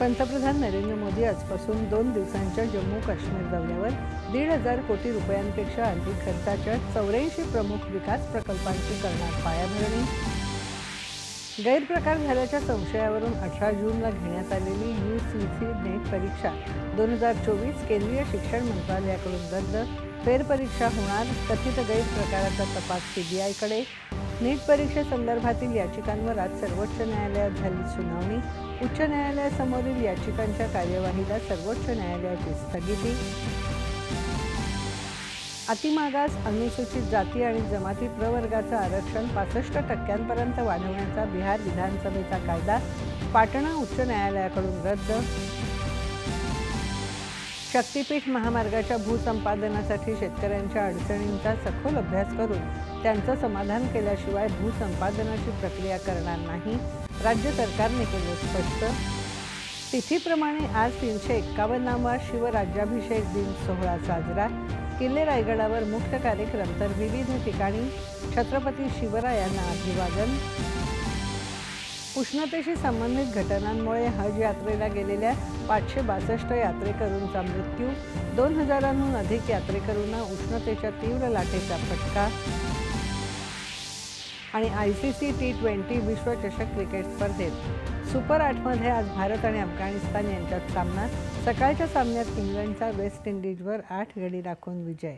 पंतप्रधान नरेंद्र मोदी आजपासून दोन दिवसांच्या जम्मू काश्मीर दौऱ्यावर दीड हजार कोटी रुपयांपेक्षा अधिक खर्चाच्या चौऱ्याऐंशी प्रमुख विकास प्रकल्पांची करणार पायाभरणी. गैरप्रकार झाल्याच्या संशयावरून अठरा जूनला घेण्यात आलेली यू सी सी नेट परीक्षा दोन हजार चोवीस केंद्रीय शिक्षण मंत्रालयाकडून रद्द. फेरपरीक्षा होणार कथित गैरप्रकाराचा तपास सीबीआयकडे. नीट परीक्षेसंदर्भातील याचिकांवर आज सर्वोच्च न्यायालयात झाली सुनावणी. उच्च न्यायालयासमोरील याचिकांच्या कार्यवाहीला सर्वोच्च न्यायालयाची स्थगिती. अतिमागास अनुसूचित जाती आणि जमाती प्रवर्गाचं आरक्षण पासष्ट टक्क्यांपर्यंत वाढवण्याचा बिहार विधानसभेचा कायदा पाटणा उच्च न्यायालयाकडून रद्द. शक्तीपीठ महामार्गाच्या भूसंपादनासाठी शेतकऱ्यांच्या अडचणींचा सखोल अभ्यास करून त्यांचं समाधान केल्याशिवाय भूसंपादनाची प्रक्रिया करणार नाही. राज्य सरकारने केलं स्पष्ट. तिथीप्रमाणे आज तीनशे एक्कावन्नावा शिवराज्याभिषेक दिन सोहळा साजरा. किल्ले रायगडावर मुख्य कार्यक्रम तर विविध ठिकाणी. छत्रपती शिवरायांना अभिवादन. उष्णतेशी संबंधित घटनांमुळे हज यात्रेला गेलेल्या पाचशे बासष्ट यात्रेकरूंचा मृत्यू. दोन हजारांहून अधिक यात्रेकरूंना उष्णतेच्या तीव्र लाटेचा फटका. आणि I C C T twenty विश्वचषक क्रिकेट स्पर्धेत सुपर आठमध्ये आज भारत आणि अफगाणिस्तान यांच्यात सामना. सकाळच्या सामन्यात इंग्लंडचा वेस्ट इंडिजवर आठ गडी राखून विजय.